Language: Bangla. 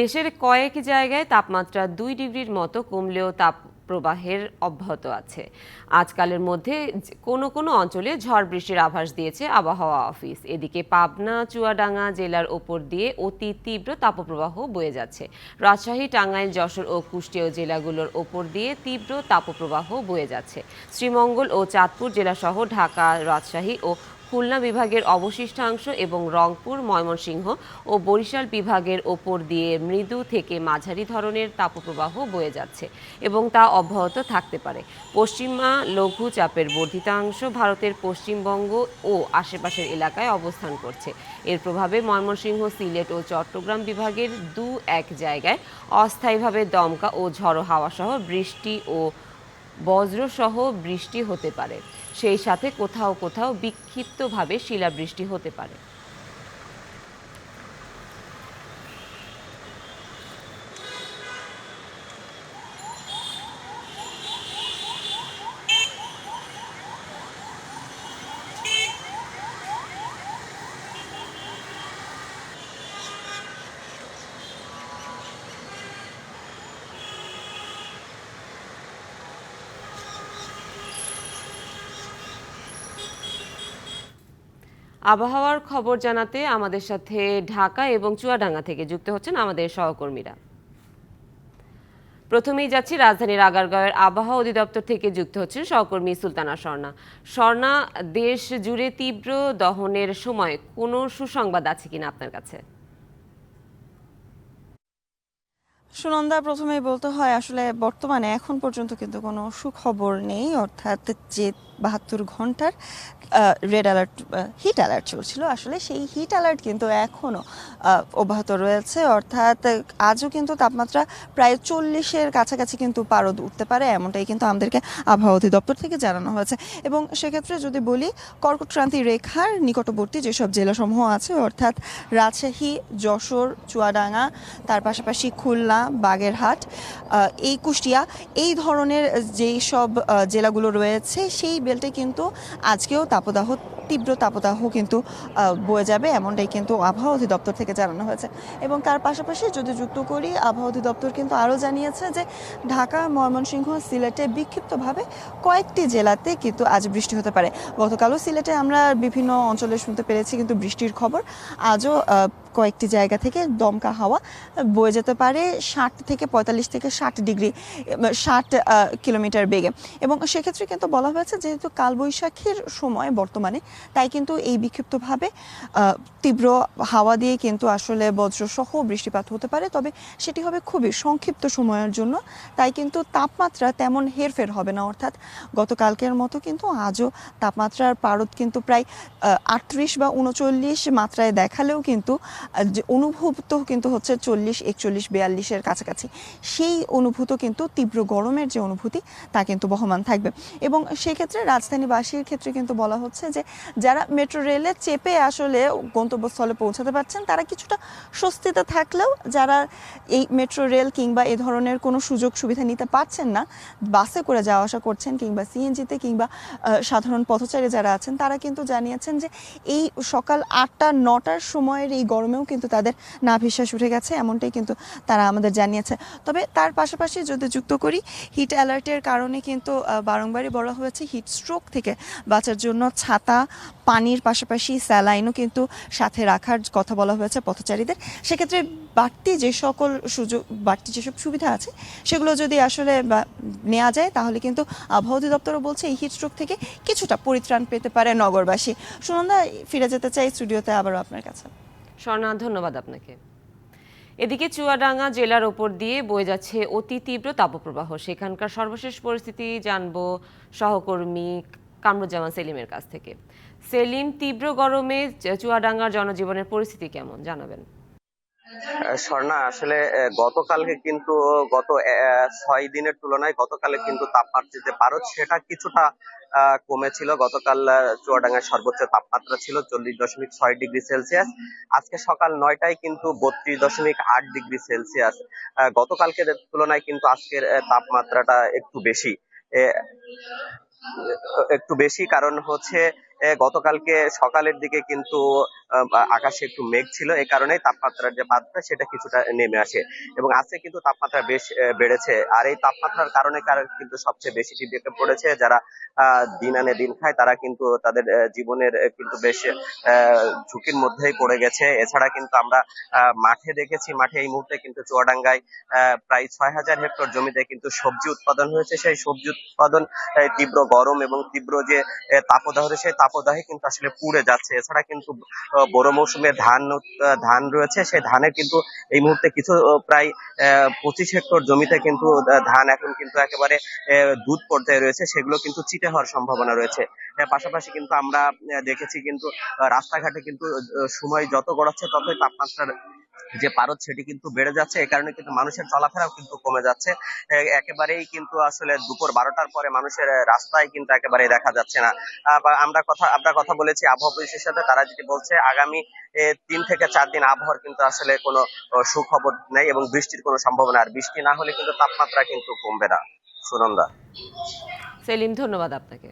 দেশের কয়েক জায়গায় তাপমাত্রা দুই ডিগ্রির মতো কমলেও তাপ প্রবাহের অব্যাহত আছে। আজকালের মধ্যে কোনো কোনো অঞ্চলে ঝড় বৃষ্টির আভাস দিয়েছে আবহাওয়া অফিস। এদিকে পাবনা, চুয়াডাঙ্গা জেলার ওপর দিয়ে অতি তীব্র তাপপ্রবাহ বয়ে যাচ্ছে। রাজশাহী, টাঙ্গাইল, যশোর ও কুষ্টিয়া জেলাগুলোর ওপর দিয়ে তীব্র তাপপ্রবাহ বয়ে যাচ্ছে। শ্রীমঙ্গল ও চাঁদপুর জেলাসহ ঢাকা, রাজশাহী ও খুলনা বিভাগের অবশিষ্টাংশ এবং রংপুর, ময়মনসিংহ ও বরিশাল বিভাগের ওপর দিয়ে মৃদু থেকে মাঝারি ধরনের তাপপ্রবাহ বয়ে যাচ্ছে এবং তা অব্যাহত থাকতে পারে। পশ্চিমা লঘু চাপের বর্ধিতাংশ ভারতের পশ্চিমবঙ্গ ও আশেপাশের এলাকায় অবস্থান করছে। এর প্রভাবে ময়মনসিংহ, সিলেট ও চট্টগ্রাম বিভাগের দু এক জায়গায় অস্থায়ীভাবে দমকা ও ঝড়ো হাওয়াসহ বৃষ্টি ও বজ্রসহ বৃষ্টি হতে পারে। সেই সাথে কোথাও কোথাও বিক্ষিপ্তভাবে শিলাবৃষ্টি হতে পারে। আবহাওয়ার খবর জানাতে আমাদের সাথে ঢাকা এবং চুয়াডাঙ্গা থেকে যুক্ত হচ্ছেন আমাদের সহকর্মীরা। প্রথমেই যাচ্ছি রাজধানীর আগারগাঁওয়ের আবহাওয়া অধিদপ্তর থেকে যুক্ত হচ্ছেন সহকর্মী সুলতানা স্বর্ণা। স্বর্ণা, দেশ জুড়ে তীব্র দহনের সময় কোনো সুসংবাদ আছে কিনা আপনার কাছে? সুনন্দা, প্রথমেই বলতে হয়, আসলে বর্তমানে এখন পর্যন্ত কিন্তু কোনো সুখবর নেই, অর্থাৎ যে বাহাত্তর ঘণ্টার রেড অ্যালার্ট হিট অ্যালার্ট চলছিল। আসলে সেই হিট অ্যালার্ট কিন্তু এখনও অব্যাহত রয়েছে। অর্থাৎ, আজও কিন্তু তাপমাত্রা প্রায় চল্লিশের কাছাকাছি কিন্তু পারদ উঠতে পারে, এমনটাই কিন্তু আমাদেরকে আবহাওয়া অধিদপ্তর থেকে জানানো হয়েছে। এবং সেক্ষেত্রে যদি বলি কর্কটক্রান্তি রেখার নিকটবর্তী যেসব জেলাসমূহ আছে, অর্থাৎ রাজশাহী, যশোর, চুয়াডাঙ্গা, তার পাশাপাশি খুলনা, বাগেরহাট এই কুষ্টিয়া, এই ধরনের যেই সব জেলাগুলো রয়েছে, সেই বেল্টে কিন্তু আজকেও তাপদাহ তীব্র তাপদাহ কিন্তু বয়ে যাবে, এমনটাই কিন্তু আবহাওয়া অধিদপ্তর থেকে জানানো হয়েছে। এবং তার পাশাপাশি যদি যুক্ত করি, আবহাওয়া অধিদপ্তর কিন্তু আরও জানিয়েছে যে, ঢাকা, ময়মনসিংহ, সিলেটে বিক্ষিপ্তভাবে কয়েকটি জেলাতে কিন্তু আজ বৃষ্টি হতে পারে। গতকালও সিলেটে আমরা বিভিন্ন অঞ্চলে শুনতে পেরেছি কিন্তু বৃষ্টির খবর। আজও কয়েকটি জায়গা থেকে দমকা হাওয়া বয়ে যেতে পারে ষাট থেকে পঁয়তাল্লিশ থেকে ষাট ডিগ্রি ষাট কিলোমিটার বেগে। এবং সেক্ষেত্রে কিন্তু বলা হয়েছে যেহেতু কালবৈশাখীর সময় বর্তমানে তাই কিন্তু এই বিক্ষিপ্তভাবে তীব্র হাওয়া দিয়ে কিন্তু আসলে বজ্রসহ বৃষ্টিপাত হতে পারে। তবে সেটি হবে খুবই সংক্ষিপ্ত সময়ের জন্য। তাই কিন্তু তাপমাত্রা তেমন হেরফের হবে না, অর্থাৎ গতকালকের মতো কিন্তু আজও তাপমাত্রার পারদ কিন্তু প্রায় আটত্রিশ বা উনচল্লিশ মাত্রায় দেখালেও কিন্তু যে অনুভূত কিন্তু হচ্ছে চল্লিশ, একচল্লিশ, বিয়াল্লিশের কাছাকাছি। সেই অনুভূত কিন্তু তীব্র গরমের যে অনুভূতি, তা কিন্তু বহমান থাকবে। এবং সেক্ষেত্রে রাজধানীবাসীর ক্ষেত্রে কিন্তু বলা হচ্ছে যে যারা মেট্রো রেলে চেপে আসলে গন্তব্যস্থলে পৌঁছাতে পারছেন, তারা কিছুটা স্বস্তিতে থাকলেও যারা এই মেট্রো রেল কিংবা এ ধরনের কোনো সুযোগ সুবিধা নিতে পারছেন না, বাসে করে যাওয়া আসা করছেন কিংবা সিএনজিতে কিংবা সাধারণ পথচারী যারা আছেন, তারা কিন্তু জানিয়েছেন যে এই সকাল আটটা, নটার সময়ের এই গরমেও কিন্তু তাদের না বিশ্বাস উঠে গেছে, এমনটাই কিন্তু তারা আমাদের জানিয়েছে। তবে তার পাশাপাশি যদি যুক্ত করি হিট অ্যালার্টের কারণে কিন্তু বারংবারই বলা হয়েছে হিট স্ট্রোক থেকে বাঁচার জন্য ছাতা পানির পাশাপাশি স্যালাইনও কিন্তু সাথে রাখার কথা বলা হয়েছে পথচারীদের। সেক্ষেত্রে বাড়তি যে সকল সুযোগ, বাড়তি যেসব সুবিধা আছে, সেগুলো যদি আসলে নেওয়া যায়, তাহলে কিন্তু আবহাওয়া অধিদপ্তরও বলছে এই হিট স্ট্রোক থেকে কিছুটা পরিত্রাণ পেতে পারে নগরবাসী। সুনন্দা, ফিরে যেতে চাই স্টুডিওতে আবারও আপনার কাছে। স্বর্ণা, ধন্যবাদ আপনাকে। এদিকে চুয়াডাঙ্গা জেলার ওপর দিয়ে বয়ে যাচ্ছে অতি তীব্র তাপপ্রবাহ। সেখানকার সর্বশেষ পরিস্থিতি জানব সহকর্মী কামরুজ্জামান সেলিমের কাছ থেকে। সেলিম, তীব্র গরমে চুয়াডাঙ্গার জনজীবনের পরিস্থিতি কেমন? জানাবেন। স্বর্ণা, আসলে গতকালকে কিন্তু, গত ছয় দিনের তুলনায় গতকালে কিন্তু তাপমাত্রা যে পারদ সেটা কিছুটা কমেছিল। গতকাল চুয়াডাঙ্গার সর্বোচ্চ তাপমাত্রা ছিল চল্লিশ দশমিক ছয় ডিগ্রি সেলসিয়াস। আজকে সকাল নয়টায় কিন্তু বত্রিশ দশমিক আট ডিগ্রি সেলসিয়াস। গতকালকের তুলনায় কিন্তু আজকের তাপমাত্রাটা একটু বেশি। একটু বেশি কারণ হচ্ছে গতকালকে সকালের দিকে কিন্তু আকাশে একটু মেঘ ছিল এই কারণে তাপমাত্রার যে বাধটা সেটা কিছুটা নেমে আসে। এবং আজকে কিন্তু তাপমাত্রা বেশ বেড়েছে। আর এই তাপমাত্রার কারণে কিন্তু সবচেয়ে বেশি টিভিতে পড়েছে, যারা দিন আনে দিন খায়, তারা কিন্তু তাদের জীবনের কিন্তু বেশ ঝুঁকির মধ্যেই পড়ে গেছে। এছাড়া কিন্তু আমরা মাঠে দেখেছি, মাঠে এই মুহূর্তে কিন্তু চুয়াডাঙ্গায় প্রায় ছয় হাজার হেক্টর জমিতে কিন্তু সবজি উৎপাদন হয়েছে। সেই সবজি উৎপাদন তীব্র গরম এবং তীব্র যে তাপদাহ, সেই তাপদাহে কিন্তু আসলে পুড়ে যাচ্ছে। এছাড়া কিন্তু বড় মৌসুমে ধান ধান রয়েছে সেই ধানের কিন্তু এই মুহূর্তে কিছু প্রায় পঁচিশ হেক্টর জমিতে কিন্তু ধান এখন কিন্তু একেবারে দুধ পর্যায়ে রয়েছে, সেগুলো কিন্তু চিটে হওয়ার সম্ভাবনা রয়েছে। পাশাপাশি কিন্তু আমরা দেখেছি কিন্তু রাস্তাঘাটে কিন্তু সময় যত গড়াচ্ছে ততই তাপমাত্রার যে পারদ সেটি কিন্তু বেড়ে যাচ্ছে এই কারণে কিন্তু মানুষের চলাফেরাও কিন্তু কমে যাচ্ছে। একেবারেই কিন্তু আসলে দুপুর বারোটার পরে মানুষের রাস্তায় কিন্তু একেবারে দেখা যাচ্ছে না। আমরা কথা আমরা কথা বলেছি আবহাওয়া পুলিশের সাথে, তারা যেটি বলছে, আগামী তিন থেকে চার দিন আবহাওয়ার কিন্তু আসলে কোনো সুখবর নেই এবং বৃষ্টির কোনো সম্ভাবনা আর বৃষ্টি না হলে কিন্তু তাপমাত্রা কিন্তু কমবে না। সুনন্দা। সেলিম, ধন্যবাদ আপনাকে।